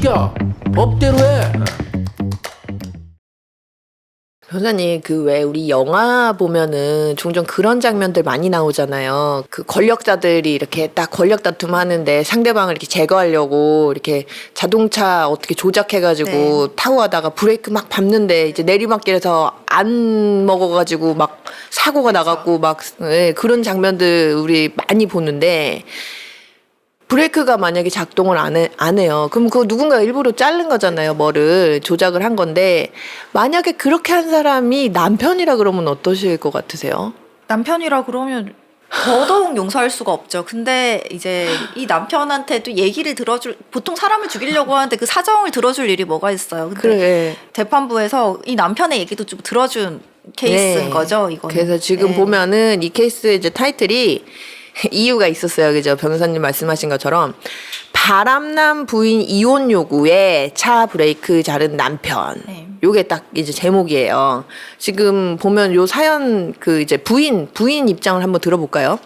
시켜 법대로 해 변호사님 그 왜 우리 영화 보면은 종종 그런 장면들 많이 나오잖아요. 그 권력자들이 이렇게 딱 권력 다툼 하는데 상대방을 이렇게 제거하려고 이렇게 자동차 어떻게 조작해가지고 네. 타고 가다가 브레이크 막 밟는데 이제 내리막길에서 안 먹어가지고 막 사고가 나갖고 막 예, 그런 장면들 우리 많이 보는데 브레이크가 만약에 작동을 안, 해, 안 해요. 그럼 그거 누군가 일부러 자른 거잖아요. 뭐를 조작을 한 건데 만약에 그렇게 한 사람이 남편이라 그러면 어떠실 것 같으세요? 남편이라 그러면 더더욱 용서할 수가 없죠. 근데 이제 이 남편한테도 얘기를 들어줄 보통 사람을 죽이려고 하는데 그 사정을 들어줄 일이 뭐가 있어요. 근데 그래. 재판부에서 이 남편의 얘기도 좀 들어준 케이스인 네. 거죠. 이거는. 그래서 지금 네. 보면은 이 케이스의 이제 타이틀이 이유가 있었어요. 그죠? 변호사님 말씀하신 것처럼 바람난 부인 이혼 요구에 차 브레이크 자른 남편. 네. 요게 딱 이제 제목이에요. 지금 보면 요 사연 그 이제 부인 부인 입장을 한번 들어볼까요?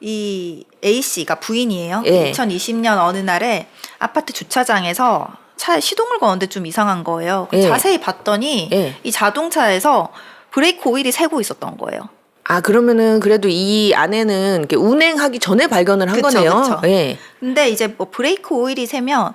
이 A 씨가 부인이에요. 예. 2020년 어느 날에 아파트 주차장에서 차에 시동을 거는데 좀 이상한 거예요. 예. 자세히 봤더니 예. 이 자동차에서 브레이크 오일이 새고 있었던 거예요. 아 그러면은 그래도 이 아내는 이렇게 운행하기 전에 발견을 한 그쵸, 거네요. 그쵸. 예. 근데 이제 뭐 브레이크 오일이 새면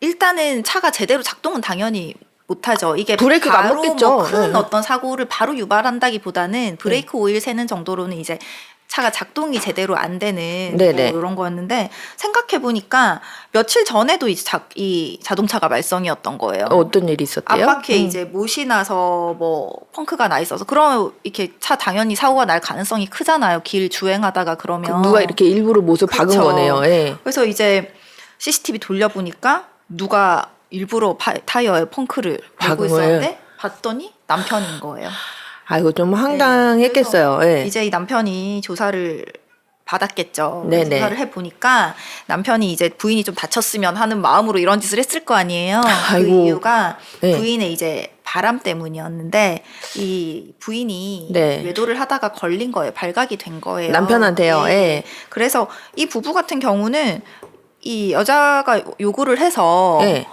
일단은 차가 제대로 작동은 당연히 못하죠. 이게 브레이크가 안 바로 먹겠죠. 뭐큰 응. 어떤 사고를 바로 유발한다기보다는 브레이크 오일 새는 정도로는 이제 차가 작동이 제대로 안 되는 네네. 뭐 이런 거였는데 생각해 보니까 며칠 전에도 이, 자, 이 자동차가 말썽이었던 거예요. 어, 어떤 일이 있었대요? 앞바퀴에 음. 이제 못이 나서 뭐 펑크가 나 있어서 그러면 이렇게 차 당연히 사고가 날 가능성이 크잖아요. 길 주행하다가 그 그러면 누가 이렇게 일부러 못을 박은 그쵸. 거네요. 예. 그래서 이제 CCTV 돌려보니까 누가 일부러 파- 타이어에 펑크를 박은 박고 있었는데 봤더니 남편인 거예요. 아이고 좀 황당했겠어요. 예. 이제 이 남편이 조사를 받았겠죠. 네네. 조사를 해 보니까 남편이 이제 부인이 좀 다쳤으면 하는 마음으로 이런 짓을 했을 거 아니에요. 그 아이고. 이유가 네. 부인의 이제 바람 때문이었는데 이 부인이 네. 외도를 하다가 걸린 거예요. 발각이 된 거예요. 남편한테요. 네. 예. 그래서 이 부부 같은 경우는 이 여자가 요구를 해서 예.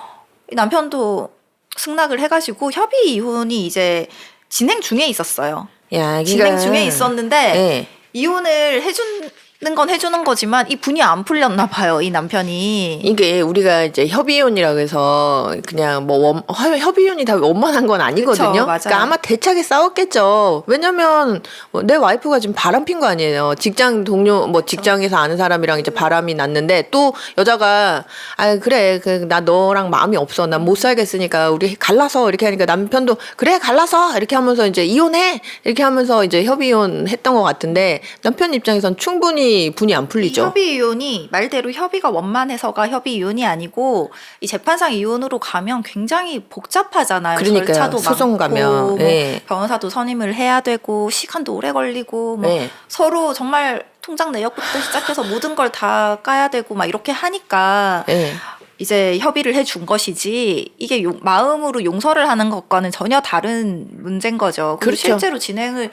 이 남편도 승낙을 해가지고 협의 이혼이 이제 진행 중에 있었어요. 야, 진행 중에 있었는데 예. 이혼을 해주 는건 해주는 거지만 이 분이 안 풀렸나 봐요. 이 남편이. 이게 우리가 이제 협의혼이라고 해서 그냥 뭐 원, 협의혼이 다 원만한 건 아니거든요. 그쵸, 맞아요. 그러니까 아마 대차게 싸웠겠죠. 왜냐면 뭐내 와이프가 지금 바람 핀 거 아니에요. 직장 동료 뭐 직장에서 아는 사람이랑 이제 바람이 났는데 또 여자가 아 그래 그 나 너랑 마음이 없어. 난 못 살겠으니까 우리 갈라서 이렇게 하니까 남편도 그래 갈라서 이렇게 하면서 이제 이혼해 이렇게 하면서 이제 협의혼 했던 것 같은데 남편 입장에선 충분히 분이 안이 풀리죠. 협의 이혼이 말대로 협의가 원만해서가 협의 이혼이 아니고 이 재판상 이혼으로 가면 굉장히 복잡하잖아요. 그러니까요. 절차도 소송 많고, 가면, 뭐 예. 변호사도 선임을 해야 되고 시간도 오래 걸리고 뭐 네. 서로 정말 통장 내역부터 시작해서 모든 걸 다 까야 되고 막 이렇게 하니까 예. 이제 협의를 해 준 것이지 이게 용- 마음으로 용서를 하는 것과는 전혀 다른 문제인 거죠. 그리고 그렇죠. 실제로 진행을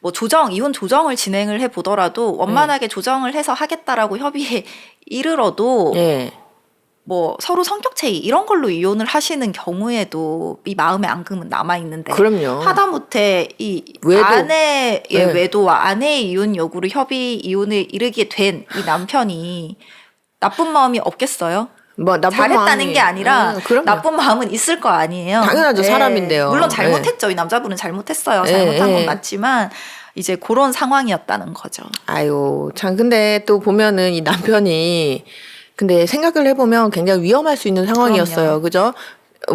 뭐 조정 이혼 조정을 진행을 해 보더라도 원만하게 조정을 해서 하겠다라고 협의에 이르러도 예. 뭐 서로 성격 차이 이런 걸로 이혼을 하시는 경우에도 이 마음의 앙금은 남아 있는데 그럼요. 하다못해 이 외도. 아내의 네. 외도와 아내의 이혼 요구로 협의 이혼을 이르게 된 이 남편이 나쁜 마음이 없겠어요? 뭐 나쁜 잘했다는 마음이- 게 아니라 음. 나쁜 마음은 있을 거 아니에요. 당연하죠. 사람인데요. 물론 잘못했죠. 이 남자분은 잘못했어요. 예, 잘못한 예. 건 맞지만 이제 그런 상황이었다는 거죠. 아유, 참 근데 또 보면은 이 남편이 근데 생각을 해보면 굉장히 위험할 수 있는 상황이었어요. 그럼요. 그죠?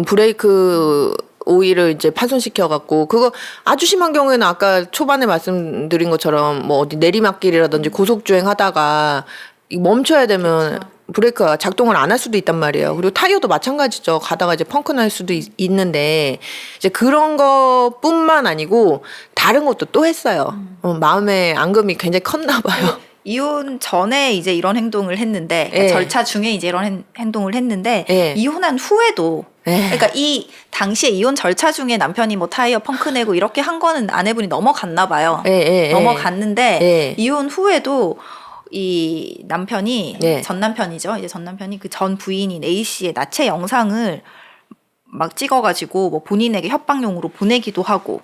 브레이크 오일을 이제 파손시켜 갖고 그거 아주 심한 경우에는 아까 초반에 말씀드린 것처럼 뭐 어디 내리막길이라든지 고속 주행 하다가 이 멈춰야 되면 그렇죠. 브레이크가 작동을 안 할 수도 있단 말이에요. 그리고 타이어도 마찬가지죠. 가다가 이제 펑크 날 수도 있, 있는데 이제 그런 것뿐만 아니고 다른 것도 또 했어요. 음. 어, 마음의 앙금이 굉장히 컸나 봐요. 이혼 전에 이제 이런 행동을 했는데 그러니까 예. 절차 중에 이제 이런 행- 행동을 했는데 예. 이혼한 후에도 예. 그러니까 이 당시에 이혼 절차 중에 남편이 뭐 타이어 펑크 내고 이렇게 한 거는 아내분이 넘어갔나 봐요. 예, 예, 예. 넘어갔는데 예. 이혼 후에도 이 남편이 네. 전 남편이죠. 이제 전 남편이 그 전 부인인 A 씨의 나체 영상을 막 찍어가지고 뭐 본인에게 협박용으로 보내기도 하고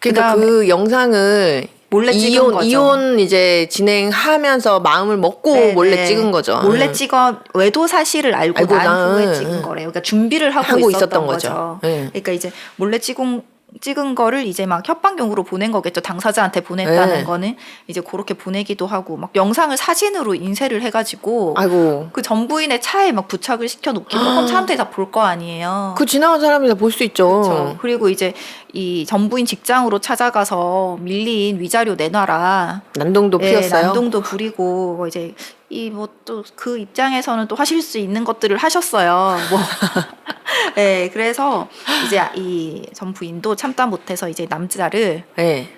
그러니까 그 영상을 몰래 찍은 이혼 거죠. 이혼 이제 진행하면서 마음을 먹고 네, 몰래 네. 찍은 거죠. 몰래 응. 찍어 외도 사실을 알고, 알고 난 난, 후에 응, 찍은 응. 거래요. 그러니까 준비를 하고, 하고 있었던, 있었던 거죠. 거죠. 네. 그러니까 이제 몰래 찍은 찍은 거를 이제 막 협박용으로 보낸 거겠죠. 당사자한테 보냈다는 네. 거는 이제 그렇게 보내기도 하고 막 영상을 사진으로 인쇄를 해가지고 아이고. 그 전부인의 차에 막 부착을 시켜 놓기도 그럼 사람들이 다 볼 거 아니에요. 그 지나간 사람이 다 볼 수 있죠. 그리고 이제 이 전부인 직장으로 찾아가서 밀린 위자료 내놔라. 난동도 예, 피웠어요. 난동도 부리고 뭐 이제 이 뭐 또 그 입장에서는 또 하실 수 있는 것들을 하셨어요. 뭐. 예, 그래서 이제 이 전 부인도 참다 못해서 이제 남자를 네.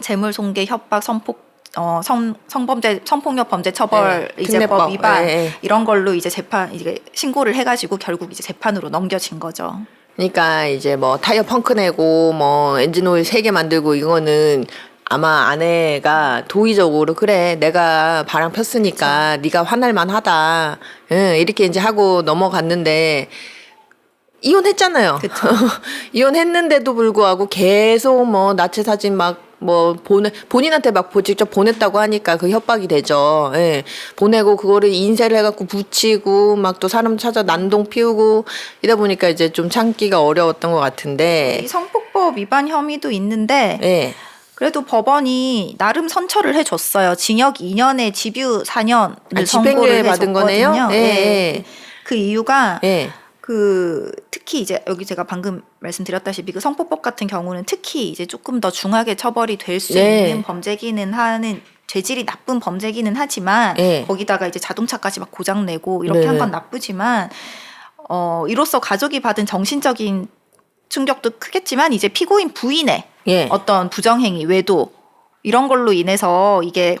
재물 손괴, 협박, 성폭 어, 성, 성범죄, 성폭력 범죄 처벌 네, 이제 법 특례법. 위반 네, 네. 이런 걸로 이제 재판 이제 신고를 해가지고 결국 이제 재판으로 넘겨진 거죠. 그러니까 이제 뭐 타이어 펑크 내고 뭐 엔진 오일 세 개 만들고 이거는 아마 아내가 도의적으로 그래 내가 바람 폈으니까 네가 화날 만 하다 응, 이렇게 이제 하고 넘어갔는데 이혼했잖아요. 이혼했는데도 불구하고 계속 뭐 나체 사진 막뭐 보내 본인한테 막 보- 직접 보냈다고 하니까 그 협박이 되죠. 예. 보내고 그거를 인쇄를 해갖고 붙이고 막 또 사람 찾아 난동 피우고 이다 보니까 이제 좀 참기가 어려웠던 것이 같은데. 성폭법 위반 혐의도 있는데 예. 그래도 법원이 나름 선처를 해줬어요. 징역 2년에 집유 4년을 아, 선고를 받은 거네요? 예, 예. 예. 그 이유가 예. 그 특히 이제 여기 제가 방금 말씀드렸다시피 그 성폭법 같은 경우는 특히 이제 조금 더 중하게 처벌이 될 수 네. 있는 범죄기는 하는 죄질이 나쁜 범죄기는 하지만 네. 거기다가 이제 자동차까지 막 고장 내고 이렇게 네. 한건 나쁘지만 어 이로써 가족이 받은 정신적인 충격도 크겠지만 이제 피고인 부인의 예. 어떤 부정행위 외도 이런 걸로 인해서 이게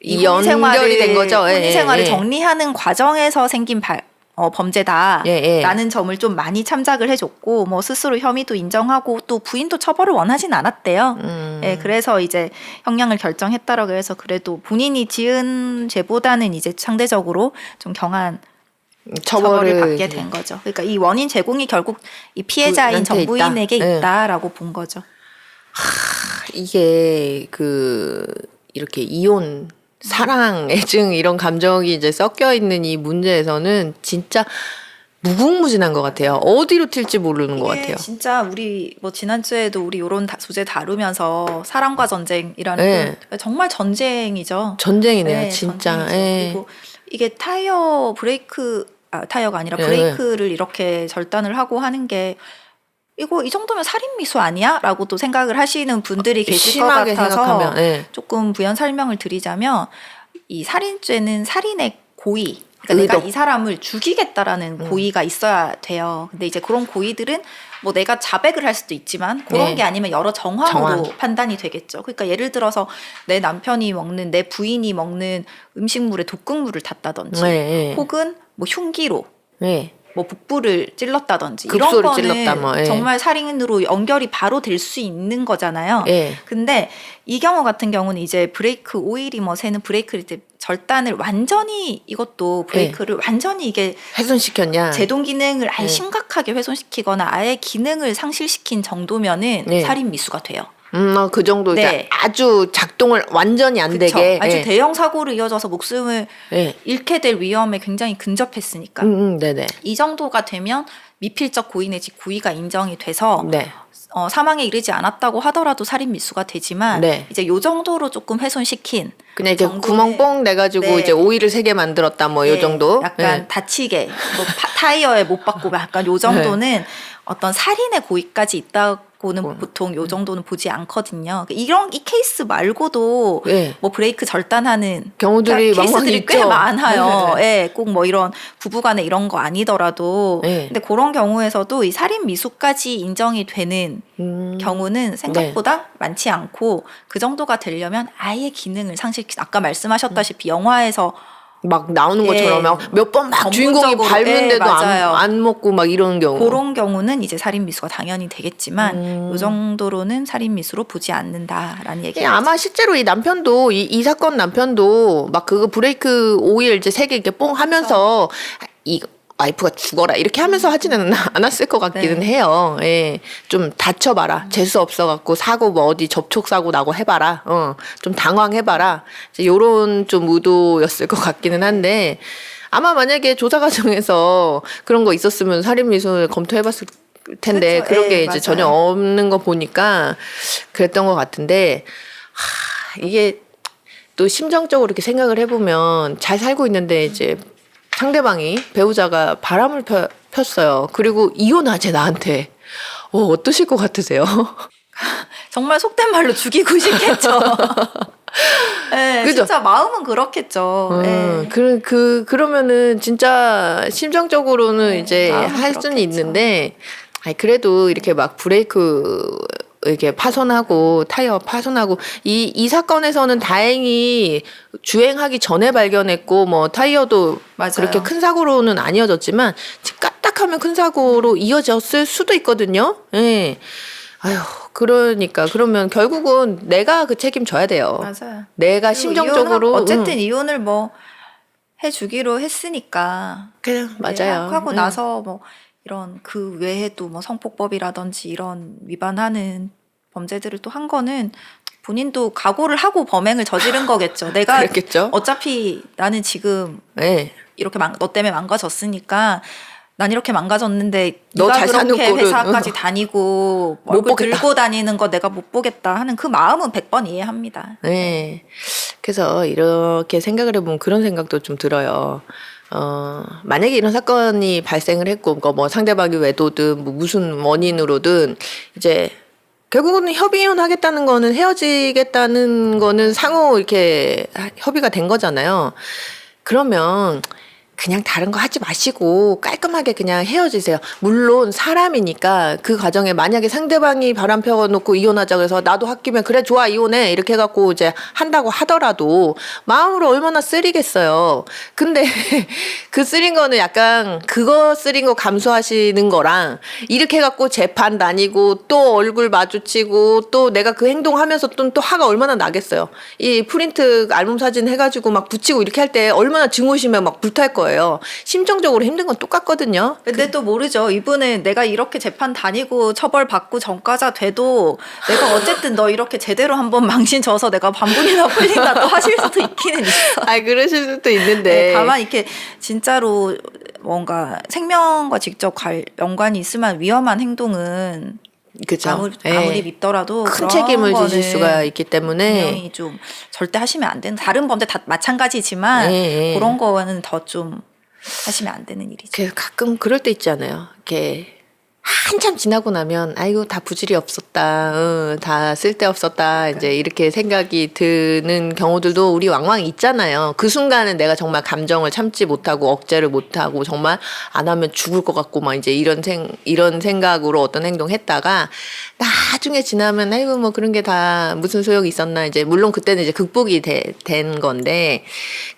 이 연결이 된 거죠. 예, 혼인 예, 생활을 예. 정리하는 과정에서 생긴 발, 어, 범죄다. 예, 예. 라는 점을 좀 많이 참작을 해줬고 뭐 스스로 혐의도 인정하고 또 부인도 처벌을 원하진 않았대요. 음. 예, 그래서 이제 형량을 결정했다라고 해서 그래도 본인이 지은 죄보다는 이제 상대적으로 좀 경한 처벌을, 처벌을 받게 된 거죠. 그러니까 이 원인 제공이 결국 이 피해자인 부인한테 전부인에게 있다. 예. 있다 라고 본 거죠. 이게 그 이렇게 이혼 사랑 애증 이런 감정이 이제 섞여 있는 이 문제에서는 진짜 무궁무진한 것 같아요. 어디로 튈지 모르는 것 같아요. 진짜 우리 뭐 지난주에도 우리 이런 다- 소재 다루면서 사랑과 전쟁이라는 네. 그 정말 전쟁이죠. 전쟁이네요, 네, 진짜. 예. 그리고 이게 타이어 브레이크 아 타이어가 아니라 예. 브레이크를 이렇게 절단을 하고 하는 게 이거 이 정도면 살인 미수 아니야?라고 또 생각을 하시는 분들이 계실 것 심하게 같아서 생각하면 예. 조금 부연 설명을 드리자면 이 살인죄는 살인의 고의. 그러니까 의도. 내가 이 사람을 죽이겠다라는 음. 고의가 있어야 돼요. 근데 이제 그런 고의들은 뭐 내가 자백을 할 수도 있지만 그런 네. 게 아니면 여러 정황으로 정황. 판단이 되겠죠. 그러니까 예를 들어서 내 남편이 먹는 내 부인이 먹는 음식물에 독극물을 탔다든지 예, 예. 혹은 뭐 흉기로 예. 뭐 북부를 찔렀다든지 이런 거는 찔렀다, 뭐, 예. 정말 살인으로 연결이 바로 될 수 있는 거잖아요. 예. 근데 이 경우 같은 경우는 이제 브레이크 오일이 뭐 새는 브레이크를 이제 절단을 완전히 이것도 브레이크를 완전히 이게 훼손시켰냐? 제동 기능을 아예 네. 심각하게 훼손시키거나 아예 기능을 상실시킨 정도면은 네. 살인 미수가 돼요. 음, 어, 그 정도 이제 네. 아주 작동을 완전히 안 그쵸? 되게. 아주 예. 대형 사고로 이어져서 목숨을 예. 잃게 될 위험에 굉장히 근접했으니까 음, 음, 네네. 이 정도가 되면 미필적 고의 내지 고의가 인정이 돼서 네. 어, 사망에 이르지 않았다고 하더라도 살인 미수가 되지만 네. 이제 요 정도로 조금 훼손시킨 그냥 이렇게 정도는- 구멍 뽕 내가지고 네. 이제 오일을 세개 만들었다 뭐 요 네, 정도. 약간 예. 다치게 뭐 파- 타이어에 못 박고 약간 요 정도는 어떤 살인의 고의까지 있다 고는 어. 보통 요 정도는 보지 않거든요. 이런 이 케이스 말고도 예. 뭐 브레이크 절단하는 경우들이 왕왕 케이스들이 꽤 있죠. 많아요. 예, 꼭뭐 이런 부부간에 이런 거 아니더라도 네. 근데 그런 경우에서도 이 살인 미수까지 인정이 되는 음. 경우는 생각보다 많지 않고 그 정도가 되려면 아예 기능을 상실시 아까 말씀하셨다시피 영화에서 막 나오는 예. 것처럼 몇 번 막 주인공이 전문적으로, 밟는데도 예, 안, 맞아요. 안 먹고 막 이런 경우. 그런 경우는 이제 살인 미수가 당연히 되겠지만 음. 이 정도로는 살인 미수로 보지 않는다라는 예, 얘기가 아마 실제로 이 남편도 이, 이 사건 남편도 막 그거 브레이크 오일 이제 세개 이렇게 뽕 하면서 이 와이프가 죽어라 이렇게 하면서 하지는 않았을 것 같기는 네. 해요. 예, 좀 다쳐봐라. 재수 없어 갖고 사고 뭐 어디 접촉 사고 나고 해봐라. 어, 좀 당황해봐라. 이제 요런 좀 의도였을 것 같기는 한데 아마 만약에 조사 과정에서 그런 거 있었으면 살인 미수를 검토해봤을 텐데 그쵸. 그런 예, 게 이제 맞아요. 전혀 없는 거 보니까 그랬던 것 같은데 하, 이게 또 심정적으로 이렇게 생각을 해보면 잘 살고 있는데 이제 상대방이 배우자가 바람을 펴, 폈어요. 그리고 이혼하재 나한테. 어, 어떠실 것 같으세요? 정말 속된 말로 죽이고 싶겠죠. 네, 그죠? 진짜 마음은 그렇겠죠. 음, 네. 그, 그, 그러면은 진짜 심정적으로는 네, 이제 할 수는 그렇겠죠. 있는데, 아니, 그래도 이렇게 막 브레이크, 이렇게 파손하고 타이어 파손하고 이 이 사건에서는 다행히 주행하기 전에 발견했고 뭐 타이어도 맞아요. 그렇게 큰 사고로는 아니어졌지만 까딱하면 큰 사고로 이어졌을 수도 있거든요. 예. 아휴 그러니까 그러면 결국은 내가 그 책임 져야 돼요. 맞아요. 내가 심정적으로 이혼하- 어쨌든 응. 이혼을 뭐 해주기로 했으니까 그냥 네, 맞아요. 하고 응. 나서 뭐 이런 그 외에도 뭐 성폭법이라든지 이런 위반하는 범죄들을 또 한 거는 본인도 각오를 하고 범행을 저지른 거겠죠. 내가 그랬겠죠. 어차피 나는 지금 네. 이렇게 망, 너 때문에 망가졌으니까 난 이렇게 망가졌는데 너 네가 잘 사는 그렇게 꼴은, 회사까지 응. 다니고 못 얼굴 보겠다. 들고 다니는 거 내가 못 보겠다 하는 그 마음은 100번 이해합니다. 네. 그래서 이렇게 생각을 해보면 그런 생각도 좀 들어요. 어, 만약에 이런 사건이 발생을 했고, 그거 뭐 상대방이 외도든 뭐 무슨 원인으로든 이제 결국은 협의혼 하겠다는 거는 헤어지겠다는 거는 상호 이렇게 협의가 된 거잖아요. 그러면 그냥 다른 거 하지 마시고 깔끔하게 그냥 헤어지세요. 물론 사람이니까 그 과정에 만약에 상대방이 바람 펴놓고 이혼하자 그래서 나도 홧김에 그래 좋아 이혼해 이렇게 해갖고 이제 한다고 하더라도 마음으로 얼마나 쓰리겠어요. 근데 그 쓰린 거는 약간 그거 쓰린 거 감수하시는 거랑 이렇게 해갖고 재판 다니고 또 얼굴 마주치고 또 내가 그 행동하면서 또, 또 화가 얼마나 나겠어요. 이 프린트 앨범 사진 해가지고 막 붙이고 이렇게 할 때 얼마나 증오심에 막 불탈 거예요. 심정적으로 힘든 건 똑같거든요. 근데 또 모르죠. 이분은 내가 이렇게 재판 다니고 처벌 받고 전과자 돼도 내가 어쨌든 너 이렇게 제대로 한번 망신 줘서 내가 반분이나 풀린다 또 하실 수도 있기는 있어. 아 그러실 수도 있는데. 네, 다만 이렇게 진짜로 뭔가 생명과 직접 관- 연관이 있으면 위험한 행동은 그죠. 아무리, 예. 아무리 밉더라도 큰 책임을 지실 수가 있기 때문에 좀 절대 하시면 안 되는 다른 범죄 다 마찬가지지만 예, 예. 그런 거는 더 좀 하시면 안 되는 일이죠. 그 가끔 그럴 때 있잖아요. 이렇게 한참 지나고 나면 아이고 다 부질이 없었다, 어, 다 쓸데 없었다 이제 이렇게 생각이 드는 경우들도 우리 왕왕 있잖아요. 그 순간은 내가 정말 감정을 참지 못하고 억제를 못하고 정말 안 하면 죽을 것 같고 막 이제 이런 생 이런 생각으로 어떤 행동했다가 나중에 지나면 아이고 뭐 그런 게 다 무슨 소용이 있었나 이제 물론 그때는 이제 극복이 되- 된 건데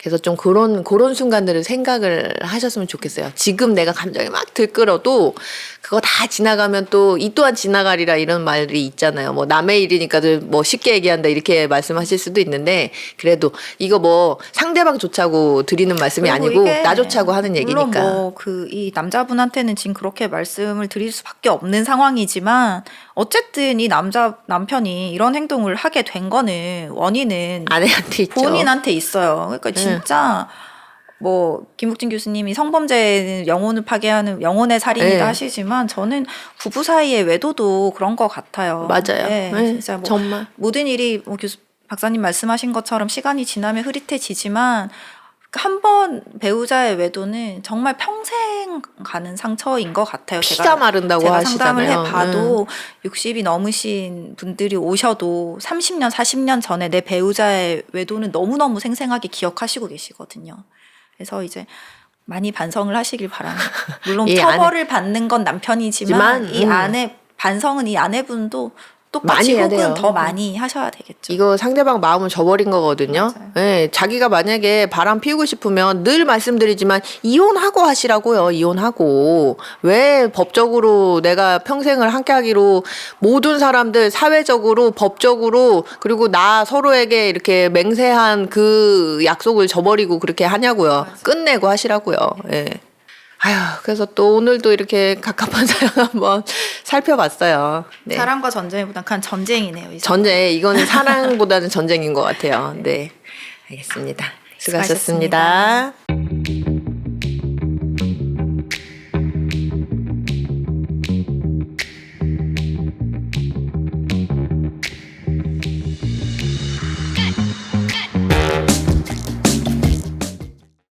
그래서 좀 그런 그런 순간들을 생각을 하셨으면 좋겠어요. 지금 내가 감정이 막 들끓어도 그거 다 지나가면 또 이 또한 지나가리라 이런 말이 있잖아요. 뭐 남의 일이니까 뭐 쉽게 얘기한다 이렇게 말씀하실 수도 있는데 그래도 이거 뭐 상대방 좋자고 드리는 말씀이 아니고 나 좋자고 하는 얘기니까. 물론 뭐 그 이 남자분한테는 지금 그렇게 말씀을 드릴 수밖에 없는 상황이지만 어쨌든 이 남자 남편이 이런 행동을 하게 된 거는 원인은 아내한테 있죠. 본인한테 있어요. 그러니까 네. 진짜 뭐 김국진 교수님이 성범죄는 영혼을 파괴하는 영혼의 살인이다 네. 하시지만 저는 부부 사이의 외도도 그런 것 같아요. 맞아요. 네, 네, 진짜 뭐 정말. 모든 일이 뭐 교수 박사님 말씀하신 것처럼 시간이 지나면 흐릿해지지만 한 번 배우자의 외도는 정말 평생 가는 상처인 것 같아요. 피가 마른다고 제가 하시잖아요. 음. 상담을 해봐도 60이 넘으신 분들이 오셔도 30년, 40년 전에 내 배우자의 외도는 너무너무 생생하게 기억하시고 계시거든요. 그래서 이제 많이 반성을 하시길 바랍니다. 물론 이 처벌을 받는 건 남편이지만 지만, 이 음. 아내 반성은 이 아내분도 똑같이 많이 해야 혹은 돼요. 더 많이 하셔야 되겠죠. 이거 상대방 마음을 저버린 거거든요. 맞아요. 예, 자기가 만약에 바람 피우고 싶으면 늘 말씀드리지만 이혼하고 하시라고요. 이혼하고 왜 법적으로 내가 평생을 함께하기로 모든 사람들 사회적으로 법적으로 그리고 나 서로에게 이렇게 맹세한 그 약속을 저버리고 그렇게 하냐고요. 끝내고 하시라고요. 예. 아휴, 그래서 또 오늘도 이렇게 갑갑한 사연 한번 살펴봤어요. 네. 사랑과 전쟁보단 그냥 전쟁이네요. 이제. 전쟁 이거는 사랑보다는 전쟁인 것 같아요. 네, 알겠습니다. 수고하셨습니다. 수고하셨습니다.